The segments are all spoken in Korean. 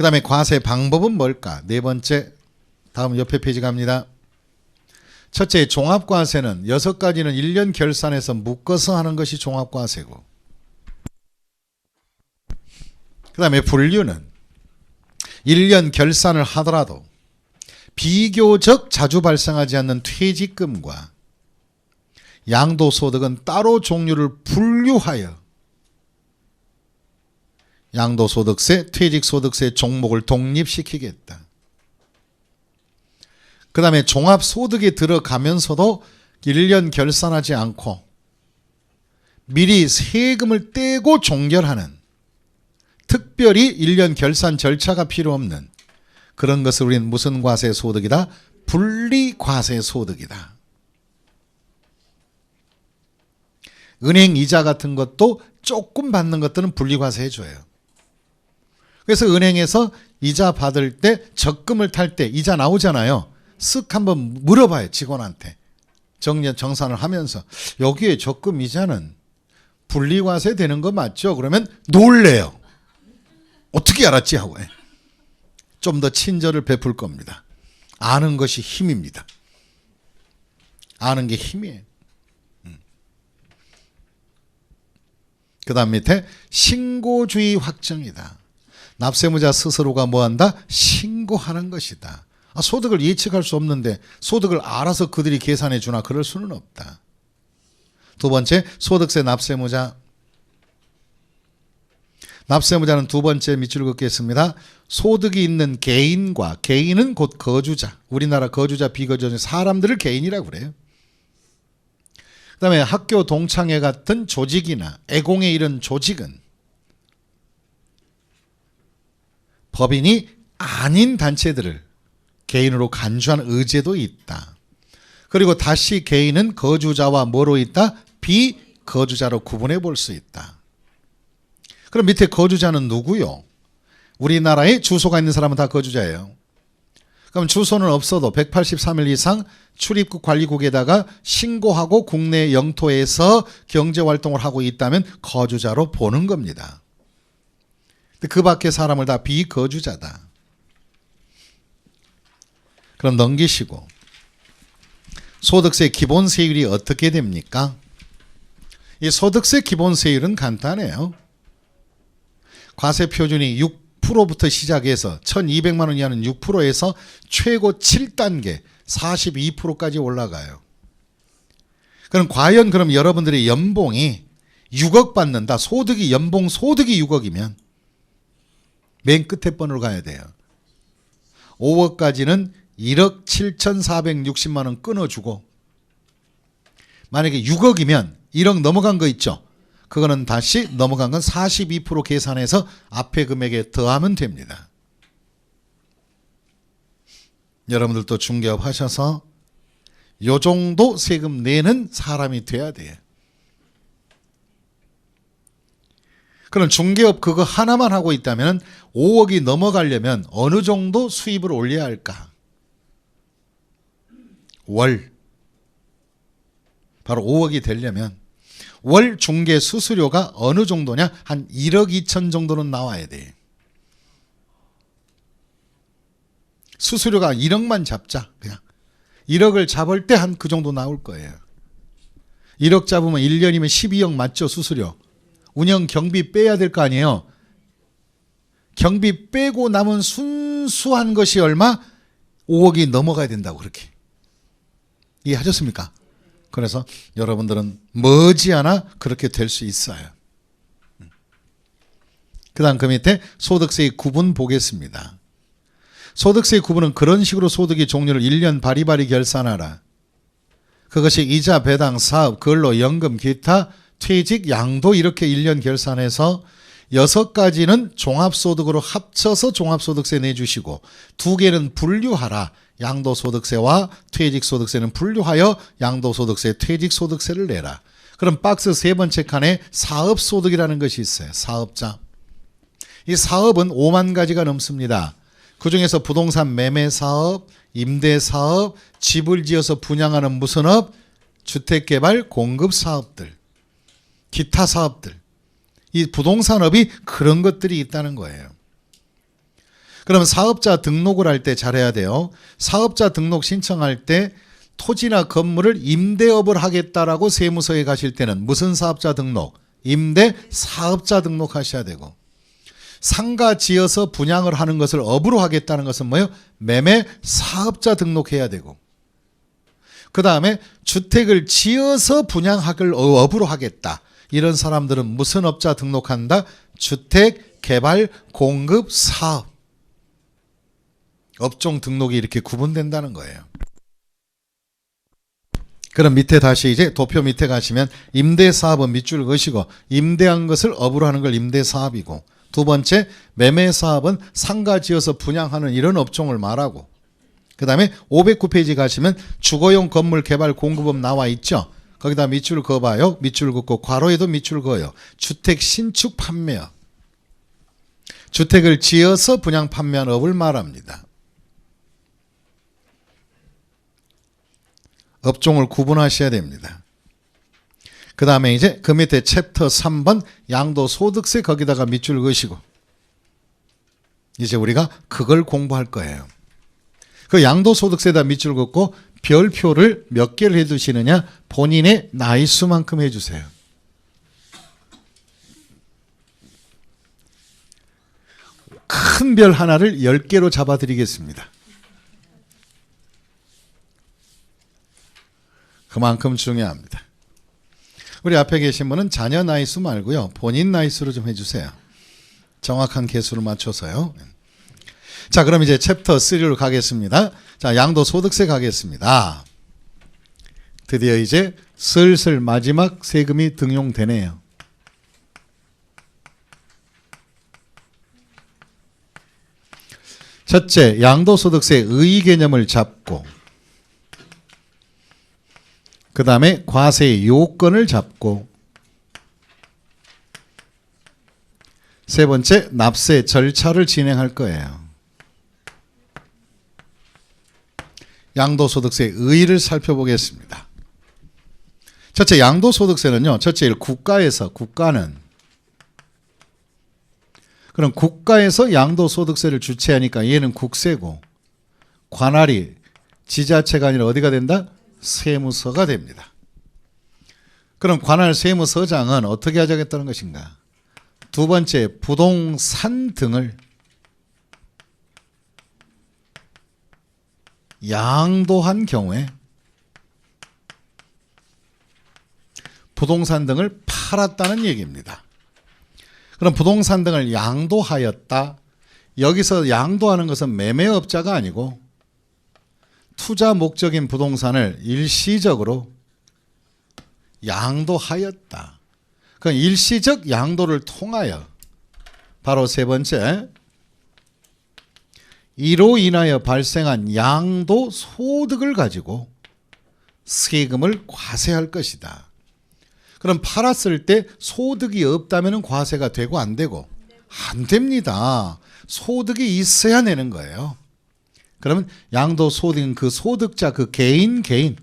그 다음에 과세 방법은 뭘까? 네 번째, 다음 옆에 페이지 갑니다. 첫째, 종합과세는 여섯 가지는 1년 결산해서 묶어서 하는 것이 종합과세고. 그 다음에 분류는 1년 결산을 하더라도 비교적 자주 발생하지 않는 퇴직금과 양도소득은 따로 종류를 분류하여 양도소득세, 퇴직소득세 종목을 독립시키겠다. 그 다음에 종합소득이 들어가면서도 1년 결산하지 않고 미리 세금을 떼고 종결하는 특별히 1년 결산 절차가 필요 없는 그런 것을 우리는 무슨 과세 소득이다? 분리 과세 소득이다. 은행 이자 같은 것도 조금 받는 것들은 분리 과세 해줘요. 그래서 은행에서 이자 받을 때 적금을 탈 때 이자 나오잖아요. 쓱 한번 물어봐요 직원한테 정년 정산을 하면서 여기에 적금 이자는 분리과세 되는 거 맞죠? 그러면 놀래요. 어떻게 알았지 하고 좀 더 친절을 베풀 겁니다. 아는 것이 힘입니다. 아는 게 힘이에요. 그 다음 밑에 신고주의 확정이다. 납세무자 스스로가 뭐한다? 신고하는 것이다. 아, 소득을 예측할 수 없는데 소득을 알아서 그들이 계산해 주나 그럴 수는 없다. 두 번째 소득세 납세무자 납세무자는 두 번째 밑줄 긋겠습니다. 소득이 있는 개인과 개인은 곧 거주자 우리나라 거주자 비거주자 사람들을 개인이라고 그래요. 그 다음에 학교 동창회 같은 조직이나 애공에 이른 조직은 법인이 아닌 단체들을 개인으로 간주한 의제도 있다. 그리고 다시 개인은 거주자와 뭐로 있다? 비거주자로 구분해 볼 수 있다. 그럼 밑에 거주자는 누구요? 우리나라에 주소가 있는 사람은 다 거주자예요. 그럼 주소는 없어도 183일 이상 출입국 관리국에다가 신고하고 국내 영토에서 경제 활동을 하고 있다면 거주자로 보는 겁니다. 그 밖에 사람을 다 비거주자다. 그럼 넘기시고 소득세 기본 세율이 어떻게 됩니까? 이 소득세 기본 세율은 간단해요. 과세 표준이 6%부터 시작해서 1200만 원 이하는 6%에서 최고 7단계 42%까지 올라가요. 그럼 과연 그럼 여러분들의 연봉이 6억 받는다. 소득이 연봉 소득이 6억이면 맨 끝에 번으로 가야 돼요. 5억까지는 1억 7,460만 원 끊어주고 만약에 6억이면 1억 넘어간 거 있죠. 그거는 다시 넘어간 건 42% 계산해서 앞에 금액에 더하면 됩니다. 여러분들도 중개업 하셔서 요 정도 세금 내는 사람이 돼야 돼요. 그럼 중개업 그거 하나만 하고 있다면 5억이 넘어가려면 어느 정도 수입을 올려야 할까? 월. 바로 5억이 되려면 월 중개 수수료가 어느 정도냐? 한 1억 2천 정도는 나와야 돼. 수수료가 1억만 잡자. 그냥. 1억을 잡을 때 한 그 정도 나올 거예요. 1억 잡으면 1년이면 12억 맞죠? 수수료. 운영 경비 빼야 될 거 아니에요. 경비 빼고 남은 순수한 것이 얼마? 5억이 넘어가야 된다고 그렇게. 이해하셨습니까? 그래서 여러분들은 머지않아 그렇게 될 수 있어요. 그 다음 그 밑에 소득세의 구분 보겠습니다. 소득세의 구분은 그런 식으로 소득의 종류를 1년 바리바리 결산하라. 그것이 이자, 배당, 사업, 근로, 연금, 기타, 퇴직, 양도 이렇게 1년 결산해서 여섯 가지는 종합소득으로 합쳐서 종합소득세 내주시고 두 개는 분류하라. 양도소득세와 퇴직소득세는 분류하여 양도소득세, 퇴직소득세를 내라. 그럼 박스 세 번째 칸에 사업소득이라는 것이 있어요. 사업자. 이 사업은 5만 가지가 넘습니다. 그 중에서 부동산 매매 사업, 임대 사업, 집을 지어서 분양하는 무슨 업, 주택개발 공급 사업들, 기타 사업들. 이 부동산업이 그런 것들이 있다는 거예요. 그러면 사업자 등록을 할 때 잘해야 돼요. 사업자 등록 신청할 때 토지나 건물을 임대업을 하겠다라고 세무서에 가실 때는 무슨 사업자 등록? 임대 사업자 등록하셔야 되고 상가 지어서 분양을 하는 것을 업으로 하겠다는 것은 뭐예요? 매매 사업자 등록해야 되고 그 다음에 주택을 지어서 분양학을 업으로 하겠다. 이런 사람들은 무슨 업자 등록한다? 주택 개발 공급 사업. 업종 등록이 이렇게 구분된다는 거예요. 그럼 밑에 다시 이제 도표 밑에 가시면 임대 사업은 밑줄 그시고 임대한 것을 업으로 하는 걸 임대 사업이고 두 번째 매매 사업은 상가 지어서 분양하는 이런 업종을 말하고 그 다음에 509페이지 가시면 주거용 건물 개발 공급업 나와 있죠. 거기다 밑줄 그어봐요. 밑줄 긋고 괄호에도 밑줄 그어요. 주택 신축 판매업. 주택을 지어서 분양 판매한 업을 말합니다. 업종을 구분하셔야 됩니다. 그 다음에 이제 그 밑에 챕터 3번 양도소득세 거기다가 밑줄 그으시고 이제 우리가 그걸 공부할 거예요. 그 양도소득세에다 밑줄 긋고 별표를 몇 개를 해두시느냐 본인의 나이 수만큼 해주세요. 큰 별 하나를 10개로 잡아드리겠습니다. 그만큼 중요합니다. 우리 앞에 계신 분은 자녀 나이 수 말고요. 본인 나이 수로 좀 해주세요. 정확한 개수를 맞춰서요. 자, 그럼 이제 챕터 3로 가겠습니다. 자, 양도 소득세 가겠습니다. 드디어 이제 슬슬 마지막 세금이 등용되네요. 첫째, 양도소득세 의 개념을 잡고 그 다음에 과세 요건을 잡고 세 번째, 납세 절차를 진행할 거예요. 양도소득세 의의를 살펴보겠습니다. 첫째 양도소득세는요. 첫째 일 국가에서 국가는 그럼 국가에서 양도소득세를 주체하니까 얘는 국세고 관할이 지자체가 아니라 어디가 된다? 세무서가 됩니다. 그럼 관할 세무서장은 어떻게 하자겠다는 것인가? 두 번째 부동산 등을 양도한 경우에 부동산 등을 팔았다는 얘기입니다. 그럼 부동산 등을 양도하였다. 여기서 양도하는 것은 매매업자가 아니고 투자 목적인 부동산을 일시적으로 양도하였다. 그 일시적 양도를 통하여 바로 세 번째 이로 인하여 발생한 양도 소득을 가지고 세금을 과세할 것이다. 그럼 팔았을 때 소득이 없다면 과세가 되고 안 되고 안 됩니다. 소득이 있어야 내는 거예요. 그러면 양도 소득은 그 소득자 그 개인 개인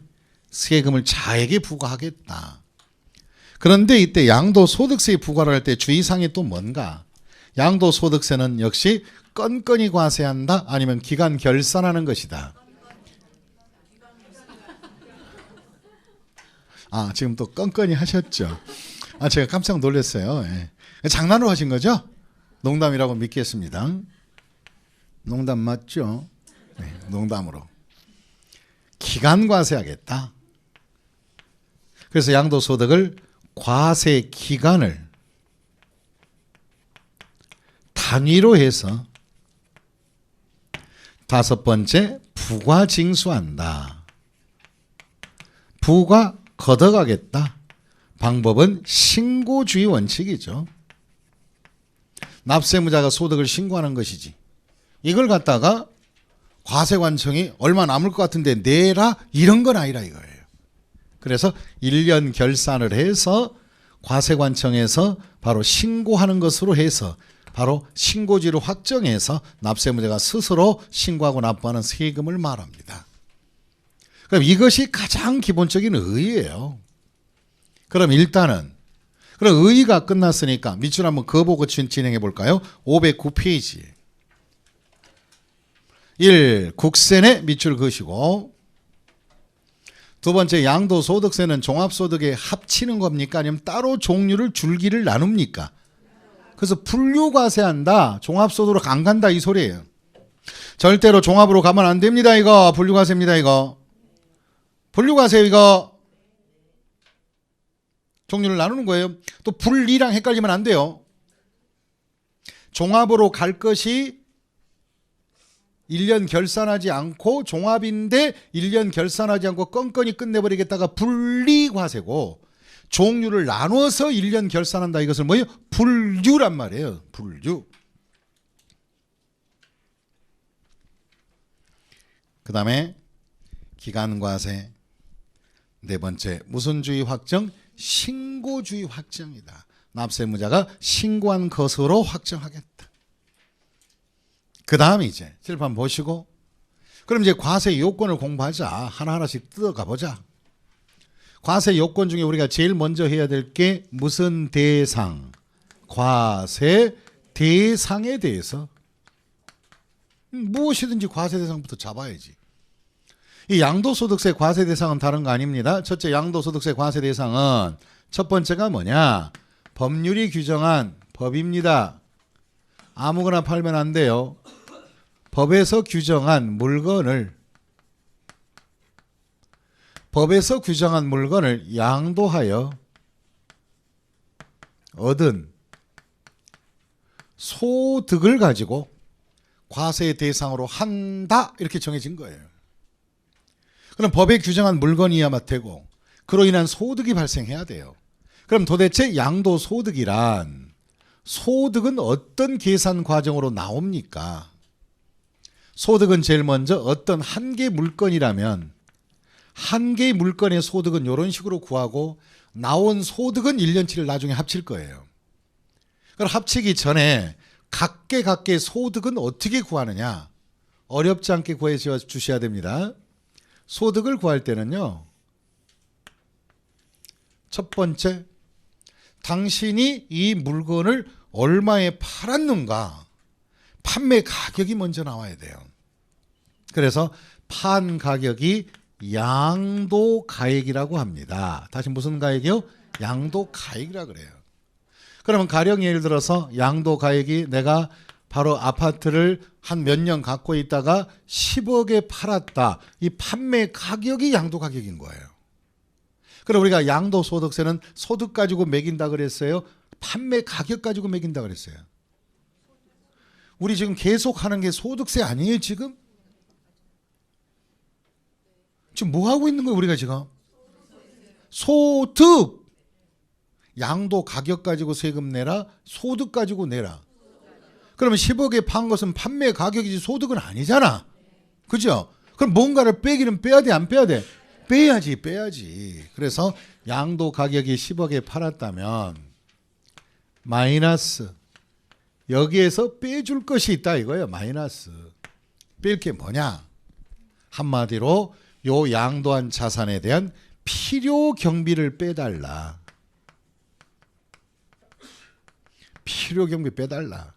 세금을 자에게 부과하겠다. 그런데 이때 양도 소득세 부과를 할 때 주의사항이 또 뭔가? 양도 소득세는 역시 건건히 과세한다 아니면 기간 결산하는 것이다. 아 지금 또 건건히 하셨죠. 아 제가 깜짝 놀랐어요. 예. 장난으로 하신 거죠? 농담이라고 믿겠습니다. 농담 맞죠? 네, 농담으로. 기간 과세하겠다. 그래서 양도소득을 과세 기간을 단위로 해서 다섯 번째 부과 징수한다. 부과 걷어가겠다. 방법은 신고주의 원칙이죠. 납세무자가 소득을 신고하는 것이지. 이걸 갖다가 과세관청이 얼마 남을 것 같은데 내라 이런 건 아니라 이거예요. 그래서 1년 결산을 해서 과세관청에서 바로 신고하는 것으로 해서 바로 신고지를 확정해서 납세무자가 스스로 신고하고 납부하는 세금을 말합니다. 그럼 이것이 가장 기본적인 의의예요. 그럼 일단은 그럼 의의가 끝났으니까 밑줄 한번 그보고 진행해 볼까요? 509페이지. 1. 국세내 밑줄 그시고 두 번째 양도소득세는 종합소득에 합치는 겁니까? 아니면 따로 종류를 줄기를 나눕니까? 그래서 분류과세한다. 종합소득으로 안 간다 이 소리예요. 절대로 종합으로 가면 안 됩니다. 이거 분류과세입니다. 이거 분류과세 이거 종류를 나누는 거예요. 또 분리랑 헷갈리면 안 돼요. 종합으로 갈 것이 1년 결산하지 않고 종합인데 1년 결산하지 않고 껌껌이 끝내버리겠다가 분리과세고 종류를 나눠서 1년 결산한다 이것을 뭐예요? 분류란 말이에요. 분류. 그 다음에 기간과세 네 번째 무슨 주의 확정? 신고주의 확정이다. 납세무자가 신고한 것으로 확정하겠다. 그 다음에 이제 칠판 보시고 그럼 이제 과세 요건을 공부하자. 하나하나씩 뜯어가 보자. 과세 요건 중에 우리가 제일 먼저 해야 될 게 무슨 대상? 과세 대상에 대해서 음, 무엇이든지 과세 대상부터 잡아야지. 이 양도소득세 과세 대상은 다른 거 아닙니다. 첫째 양도소득세 과세 대상은 첫 번째가 뭐냐? 법률이 규정한 법입니다. 아무거나 팔면 안 돼요. 법에서 규정한 물건을 법에서 규정한 물건을 양도하여 얻은 소득을 가지고 과세 대상으로 한다 이렇게 정해진 거예요. 그럼 법에 규정한 물건이야만 되고 그로 인한 소득이 발생해야 돼요. 그럼 도대체 양도 소득이란 소득은 어떤 계산 과정으로 나옵니까? 소득은 제일 먼저 어떤 한 개 물건이라면 한 개의 물건의 소득은 이런 식으로 구하고 나온 소득은 1년치를 나중에 합칠 거예요. 그럼 합치기 전에 각계 각계 소득은 어떻게 구하느냐? 어렵지 않게 구해 주셔야 됩니다. 소득을 구할 때는요. 첫 번째, 당신이 이 물건을 얼마에 팔았는가? 판매 가격이 먼저 나와야 돼요. 그래서 판 가격이 양도 가액이라고 합니다. 다시 무슨 가액이요? 양도 가액이라 그래요. 그러면 가령 예를 들어서 양도 가액이 내가 바로 아파트를 한 몇 년 갖고 있다가 10억에 팔았다. 이 판매 가격이 양도 가격인 거예요. 그럼 우리가 양도 소득세는 소득 가지고 매긴다 그랬어요. 판매 가격 가지고 매긴다 그랬어요. 우리 지금 계속 하는 게 소득세 아니에요, 지금? 지금 뭐 하고 있는 거예요, 우리가 지금? 소득. 양도 가격 가지고 세금 내라, 소득 가지고 내라. 그러면 10억에 판 것은 판매 가격이지 소득은 아니잖아. 그죠? 그럼 뭔가를 빼기는 빼야 돼, 안 빼야 돼? 빼야지, 빼야지. 그래서 양도 가격이 10억에 팔았다면 마이너스 여기에서 빼줄 것이 있다 이거예요. 마이너스. 뺄 게 뭐냐? 한마디로 요 양도한 자산에 대한 필요 경비를 빼달라. 필요 경비 빼달라.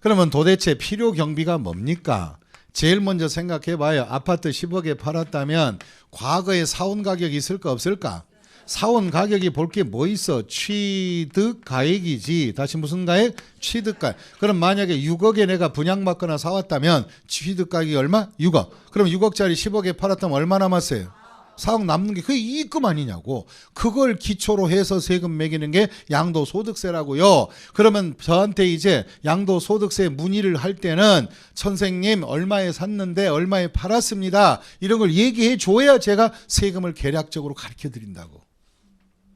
그러면 도대체 필요 경비가 뭡니까? 제일 먼저 생각해 봐요. 아파트 10억에 팔았다면 과거에 사온 가격이 있을까 없을까? 사온 가격이 볼 게 뭐 있어? 취득 가액이지. 다시 무슨 가액? 취득 가액. 그럼 만약에 6억에 내가 분양받거나 사왔다면 취득 가격이 얼마? 6억. 그럼 6억짜리 10억에 팔았다면 얼마 남았어요? 4억 남는 게 그게 이익금 아니냐고. 그걸 기초로 해서 세금 매기는 게 양도소득세라고요. 그러면 저한테 이제 양도소득세 문의를 할 때는 선생님 얼마에 샀는데 얼마에 팔았습니다. 이런 걸 얘기해 줘야 제가 세금을 계략적으로 가르쳐 드린다고.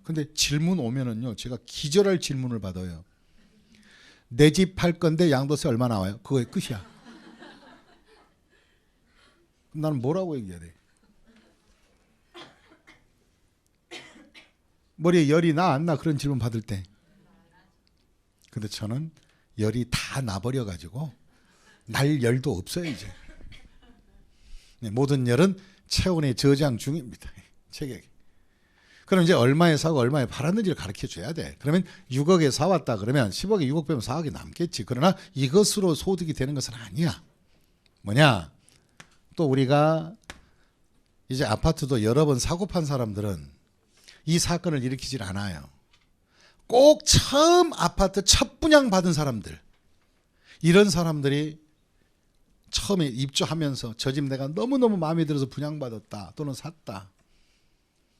근데 질문 오면은요. 제가 기절할 질문을 받아요. 내 집 팔 건데 양도세 얼마 나와요? 그거의 끝이야. 나는 뭐라고 얘기해야 돼? 머리에 열이 나 안 나 그런 질문 받을 때. 근데 저는 열이 다 나버려 가지고 날 열도 없어요 이제. 네, 모든 열은 체온의 저장 중입니다. 체격이. 그럼 이제 얼마에 사고 얼마에 팔았는지를 가르쳐 줘야 돼. 그러면 6억에 사왔다 그러면 10억에 6억 빼면 4억이 남겠지. 그러나 이것으로 소득이 되는 것은 아니야. 뭐냐? 또 우리가 이제 아파트도 여러 번 사고 판 사람들은 이 사건을 일으키질 않아요. 꼭 처음 아파트 첫 분양 받은 사람들 이런 사람들이 처음에 입주하면서 저 집 내가 너무너무 마음에 들어서 분양받았다 또는 샀다.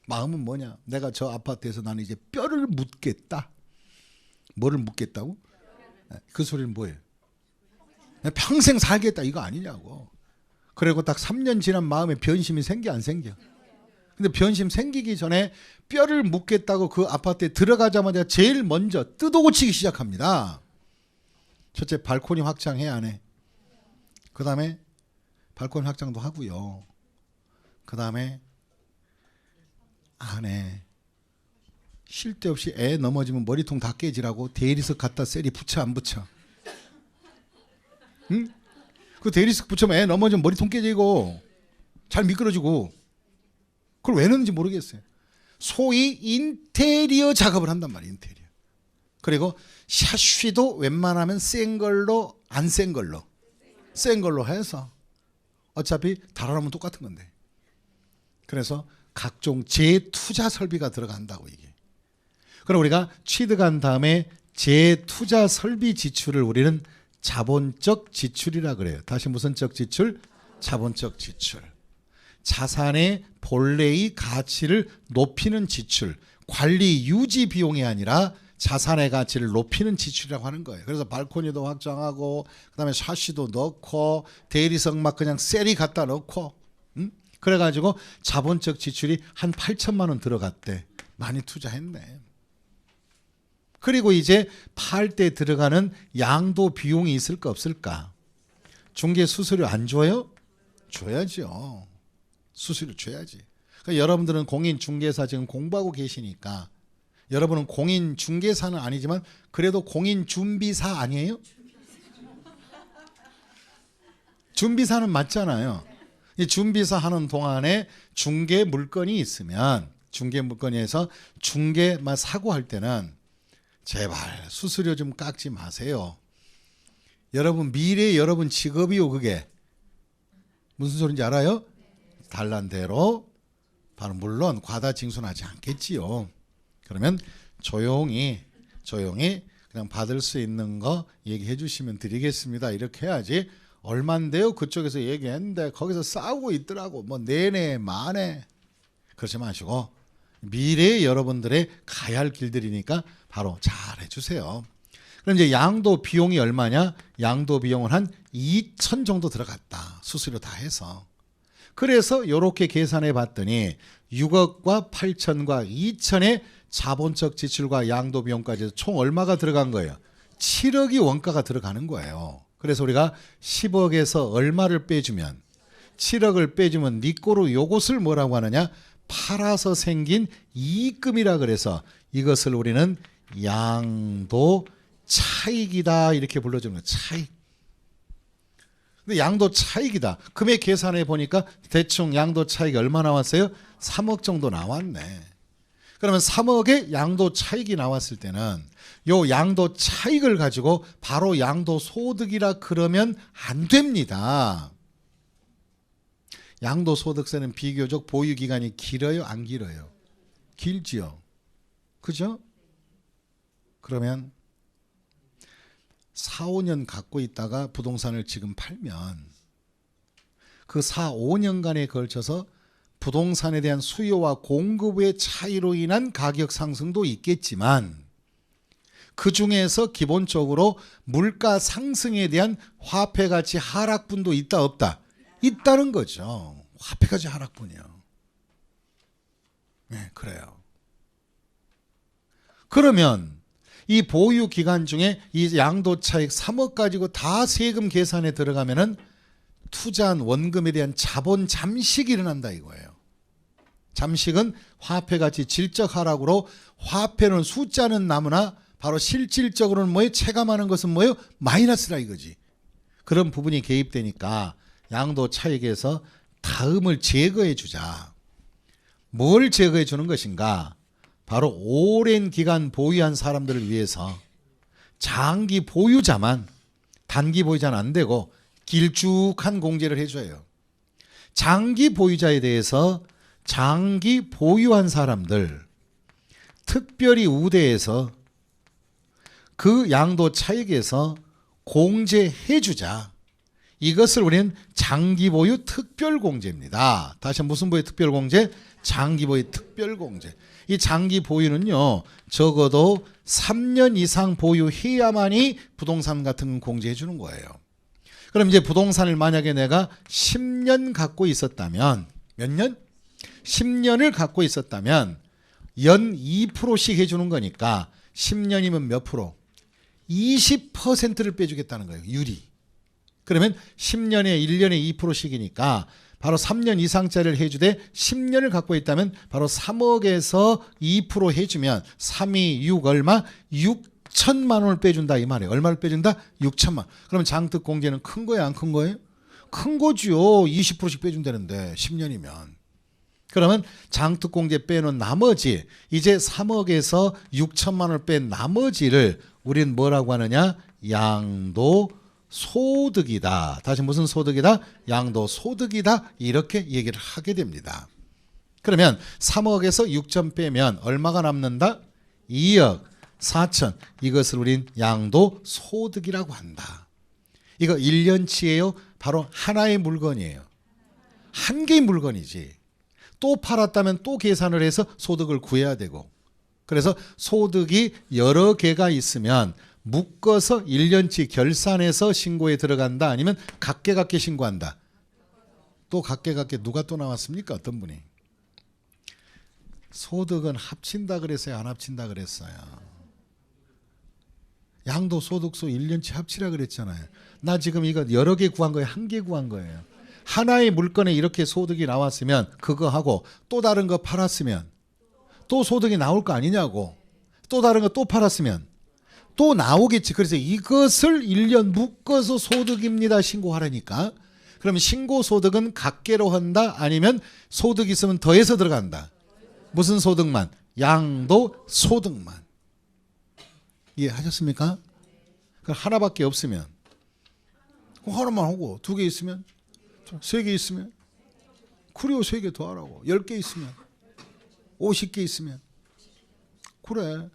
마음은 뭐냐? 내가 저 아파트에서 나는 이제 뼈를 묻겠다. 뭐를 묻겠다고? 그 소리는 뭐예요? 평생 살겠다 이거 아니냐고. 그리고 딱 3년 지난 마음에 변심이 생겨 안 생겨? 근데 변심 생기기 전에 뼈를 묻겠다고 그 아파트에 들어가자마자 제일 먼저 뜯어고치기 시작합니다. 첫째 발코니 확장해 안 해? 그 다음에 발코니 확장도 하고요. 그 다음에 안에 쉴데 없이 애 넘어지면 머리통 다 깨지라고 대리석 갖다 셀이 붙여 안 붙여? 응? 그 대리석 붙여면 애 넘어지면 머리통 깨지고 잘 미끄러지고 그걸 왜 넣는지 모르겠어요. 소위 인테리어 작업을 한단 말이에요. 인테리어. 그리고 샤쉬도 웬만하면 센 걸로 안 센 걸로 센 걸로 해서 어차피 달아나면 똑같은 건데. 그래서 각종 재투자 설비가 들어간다고 이게. 그럼 우리가 취득한 다음에 재투자 설비 지출을 우리는 자본적 지출이라 그래요. 다시 무슨 적 지출? 자본적 지출. 자산의 본래의 가치를 높이는 지출, 관리 유지 비용이 아니라 자산의 가치를 높이는 지출이라고 하는 거예요. 그래서 발코니도 확장하고 그다음에 샤시도 넣고 대리석 막 그냥 셀이 갖다 넣고 음? 그래가지고 자본적 지출이 한 8천만 원 들어갔대. 많이 투자했네. 그리고 이제 팔 때 들어가는 양도 비용이 있을까 없을까? 중개 수수료 안 줘요? 줘야죠. 수수료 줘야지. 그러니까 여러분들은 공인 중개사 지금 공부하고 계시니까 여러분은 공인 중개사는 아니지만 그래도 공인 준비사 아니에요? 준비사는 맞잖아요. 이 준비사 하는 동안에 중개 물건이 있으면 중개 물건에서 중개만 사고할 때는 제발 수수료 좀 깎지 마세요. 여러분 미래 여러분 직업이요 그게 무슨 소린지 알아요? 달란 대로 바로 물론 과다 징수하지 않겠지요. 그러면 조용히 조용히 그냥 받을 수 있는 거 얘기해 주시면 드리겠습니다. 이렇게 해야지 얼만데요? 그쪽에서 얘기했는데 거기서 싸우고 있더라고. 뭐 내내 만에 그러지 마시고 미래의 여러분들의 가야 할 길들이니까 바로 잘 해주세요. 그럼 이제 양도 비용이 얼마냐? 양도 비용은 한 2천 정도 들어갔다. 수수료 다 해서. 그래서 이렇게 계산해 봤더니 6억과 8천과 2천의 자본적 지출과 양도 비용까지 총 얼마가 들어간 거예요? 7억이 원가가 들어가는 거예요. 그래서 우리가 10억에서 얼마를 빼주면 7억을 빼주면 네 거로 요것을 뭐라고 하느냐? 팔아서 생긴 이익금이라 그래서 이것을 우리는 양도 차익이다 이렇게 불러주는 거예요. 차익. 근데 양도 차익이다. 금액 계산해 보니까 대충 양도 차익이 얼마 나왔어요? 3억 정도 나왔네. 그러면 3억의 양도 차익이 나왔을 때는 요 양도 차익을 가지고 바로 양도 소득이라 그러면 안 됩니다. 양도 소득세는 비교적 보유 기간이 길어요, 안 길어요? 길지요. 그죠? 그러면 4, 5년 갖고 있다가 부동산을 지금 팔면 그 4, 5년간에 걸쳐서 부동산에 대한 수요와 공급의 차이로 인한 가격 상승도 있겠지만 그 중에서 기본적으로 물가 상승에 대한 화폐 가치 하락분도 있다 없다 있다는 거죠. 화폐 가치 하락분이요. 네, 그래요. 그러면 이 보유 기간 중에 이 양도 차익 3억 가지고 다 세금 계산에 들어가면은 투자한 원금에 대한 자본 잠식이 일어난다 이거예요. 잠식은 화폐 가치 질적 하락으로 화폐는 숫자는 나무나 바로 실질적으로는 뭐예요? 체감하는 것은 뭐예요? 마이너스라 이거지. 그런 부분이 개입되니까 양도 차익에서 다음을 제거해 주자. 뭘 제거해 주는 것인가? 바로 오랜 기간 보유한 사람들을 위해서 장기 보유자만 단기 보유자는 안 되고 길쭉한 공제를 해줘요. 장기 보유자에 대해서 장기 보유한 사람들 특별히 우대해서 그 양도 차익에서 공제해 주자. 이것을 우리는 장기 보유 특별 공제입니다. 다시 무슨 보유 특별 공제? 장기 보유 특별 공제. 이 장기 보유는요, 적어도 3년 이상 보유해야만이 부동산 같은 건 공제해 주는 거예요. 그럼 이제 부동산을 만약에 내가 10년 갖고 있었다면, 몇 년? 10년을 갖고 있었다면, 연 2%씩 해주는 거니까, 10년이면 몇 프로? 20%를 빼주겠다는 거예요, 유리. 그러면 10년에 1년에 2%씩이니까 바로 3년 이상짜리를 해주되 10년을 갖고 있다면 바로 3억에서 2% 해주면 3이 6 얼마? 6천만 원을 빼준다 이 말이에요. 얼마를 빼준다? 6천만. 그러면 장특 공제는 큰 거예요, 안 큰 거예요? 큰 거지요. 20%씩 빼준다는데 10년이면. 그러면 장특 공제 빼놓은 나머지 이제 3억에서 6천만 원을 뺀 나머지를 우린 뭐라고 하느냐? 양도 소득이다. 다시 무슨 소득이다? 양도 소득이다. 이렇게 얘기를 하게 됩니다. 그러면 3억에서 6천 빼면 얼마가 남는다? 2억 4천. 이것을 우린 양도 소득이라고 한다. 이거 1년치예요. 바로 하나의 물건이에요. 한 개의 물건이지. 또 팔았다면 또 계산을 해서 소득을 구해야 되고. 그래서 소득이 여러 개가 있으면 묶어서 1년치 결산해서 신고에 들어간다 아니면 각계각계 신고한다. 또 각계각계 누가 또 나왔습니까? 어떤 분이? 소득은 합친다 그랬어요? 안 합친다 그랬어요? 양도 소득소 1년치 합치라 그랬잖아요. 나 지금 이거 여러 개 구한 거예요? 한 개 구한 거예요? 하나의 물건에 이렇게 소득이 나왔으면 그거 하고 또 다른 거 팔았으면 또 소득이 나올 거 아니냐고 또 다른 거 또 팔았으면 또 나오겠지. 그래서 이것을 1년 묶어서 소득입니다. 신고하라니까. 그러면 신고 소득은 각계로 한다? 아니면 소득 있으면 더해서 들어간다? 무슨 소득만? 양도 소득만. 이해하셨습니까? 그 하나밖에 없으면 하나만 하고 두 개 있으면 세 개 있으면. 그래요 세개 더 하라고. 열 개 있으면. 오십 개 있으면. 그래.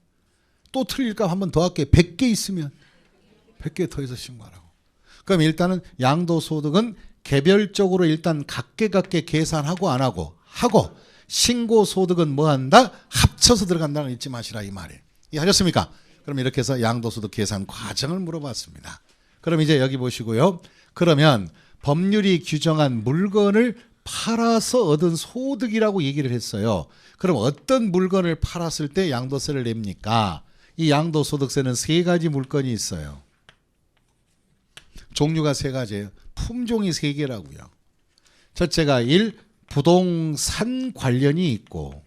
또 틀릴까 한번 더 할게. 100개 있으면. 100개 더 해서 신고하라고. 그럼 일단은 양도 소득은 개별적으로 일단 각계각계 계산하고 안 하고 하고 신고 소득은 뭐 한다? 합쳐서 들어간다는 걸 잊지 마시라 이 말이에요. 이해하셨습니까? 그럼 이렇게 해서 양도소득 계산 과정을 물어봤습니다. 그럼 이제 여기 보시고요. 그러면 법률이 규정한 물건을 팔아서 얻은 소득이라고 얘기를 했어요. 그럼 어떤 물건을 팔았을 때 양도세를 냅니까? 이 양도소득세는 세 가지 물건이 있어요. 종류가 세 가지예요. 품종이 세 개라고요. 첫째가 일 부동산 관련이 있고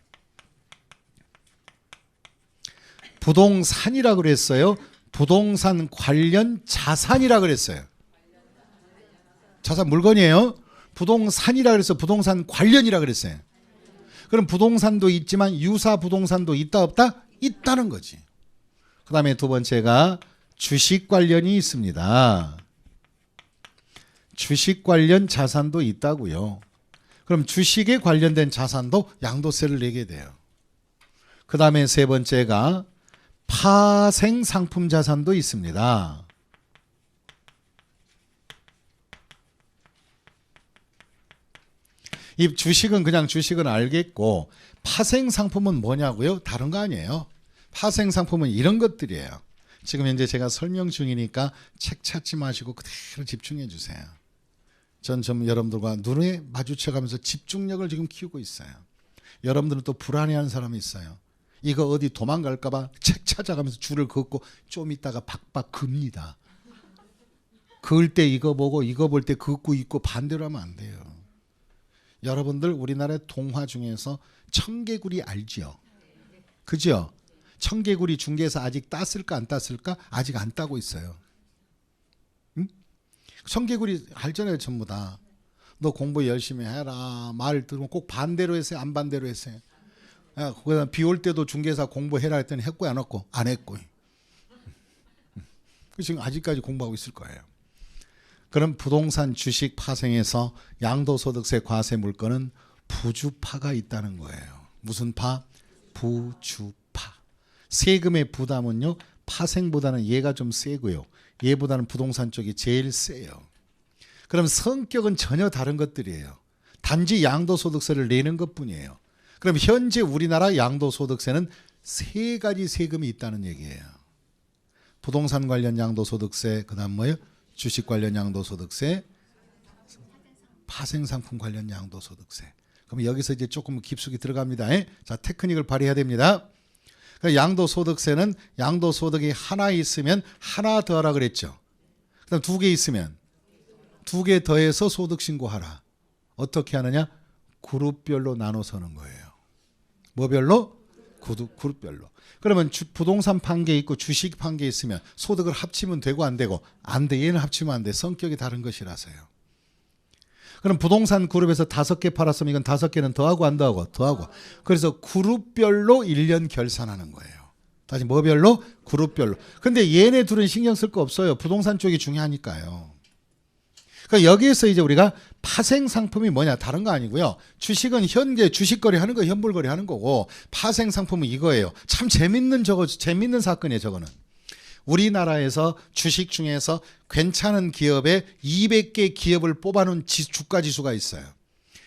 부동산이라 그랬어요. 부동산 관련 자산이라 그랬어요. 자산 물건이에요. 부동산이라 그래서 부동산 관련이라 그랬어요. 그럼 부동산도 있지만 유사 부동산도 있다 없다? 있다는 거지. 그 다음에 두 번째가 주식 관련이 있습니다. 주식 관련 자산도 있다고요. 그럼 주식에 관련된 자산도 양도세를 내게 돼요. 그 다음에 세 번째가 파생 상품 자산도 있습니다. 이 주식은 그냥 주식은 알겠고 파생 상품은 뭐냐고요? 다른 거 아니에요. 파생 상품은 이런 것들이에요. 지금 현재 제가 설명 중이니까 책 찾지 마시고 그대로 집중해 주세요. 전 좀 여러분들과 눈에 마주쳐가면서 집중력을 지금 키우고 있어요. 여러분들은 또 불안해하는 사람이 있어요. 이거 어디 도망갈까봐 책 찾아가면서 줄을 긋고 좀 있다가 박박 긋니다. 그을 때 이거 보고 이거 볼 때 긋고 있고 반대로 하면 안 돼요. 여러분들 우리나라 동화 중에서 청개구리 알지요? 그죠? 청개구리 중개에서 아직 땄을까 안 땄을까? 아직 안 따고 있어요. 응? 청개구리 알잖아요, 전부 다. 너 공부 열심히 해라. 말 들으면 꼭 반대로 했어요, 안 반대로 했어요. 비올 때도 중개사 공부해라 했더니 했고 안 했고 안 했고. 지금 아직까지 공부하고 있을 거예요. 그럼 부동산 주식 파생에서 양도소득세 과세 물건은 부주파가 있다는 거예요. 무슨 파? 부주파. 세금의 부담은요. 파생보다는 얘가 좀 세고요. 얘보다는 부동산 쪽이 제일 세요. 그럼 성격은 전혀 다른 것들이에요. 단지 양도소득세를 내는 것뿐이에요. 그럼 현재 우리나라 양도소득세는 세 가지 세금이 있다는 얘기예요. 부동산 관련 양도소득세, 그 다음 뭐요? 주식 관련 양도소득세, 파생상품 관련 양도소득세. 그럼 여기서 이제 조금 깊숙이 들어갑니다. 에? 자, 테크닉을 발휘해야 됩니다. 그 양도소득세는 양도소득이 하나 있으면 하나 더하라 그랬죠. 그 다음 두 개 있으면 두 개 더해서 소득 신고하라. 어떻게 하느냐? 그룹별로 나눠서 하는 거예요. 뭐별로? 그룹, 그룹별로. 그러면 주, 부동산 판게 있고 주식 판게 있으면 소득을 합치면 되고 안 되고 안 돼. 얘는 합치면 안 돼. 성격이 다른 것이라서요. 그럼 부동산 그룹에서 다섯 개 팔았으면 이건 다섯 개는 더하고 안 더하고 더하고. 그래서 그룹별로 1년 결산하는 거예요. 다시 뭐별로? 그룹별로. 근데 얘네 둘은 신경 쓸 거 없어요. 부동산 쪽이 중요하니까요. 그러니까 여기에서 이제 우리가 파생 상품이 뭐냐 다른 거 아니고요. 주식은 현재 주식 거래 하는 거 현물 거래 하는 거고 파생 상품은 이거예요. 참 재밌는 저거 재밌는 사건이에요, 저거는. 우리나라에서 주식 중에서 괜찮은 기업에 200개 기업을 뽑아놓은 지- 주가 지수가 있어요.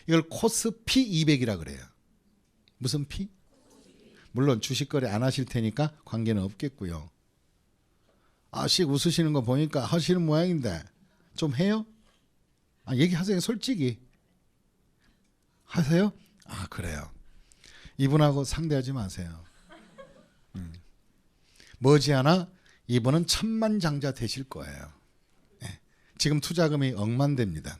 이걸 코스피 200이라 그래요. 무슨 피? 물론 주식 거래 안 하실 테니까 관계는 없겠고요. 아씩 웃으시는 거 보니까 하시는 모양인데 좀 해요? 아, 얘기하세요. 솔직히. 하세요? 아, 그래요. 이분하고 상대하지 마세요. 음. 머지않아 이분은 천만장자 되실 거예요. 예. 지금 투자금이 억만 됩니다.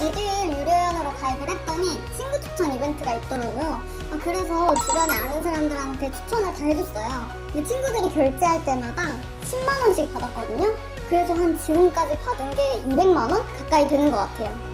이길 유료연으로 가입을 했더니 친구 추천 이벤트가 있더라고요. 아, 그래서 주변에 아는 사람들한테 추천을 다 해줬어요. 근데 친구들이 결제할 때마다 10만원씩 받았거든요. 그래서 한 지금까지 받은 게 200만원 가까이 되는 것 같아요.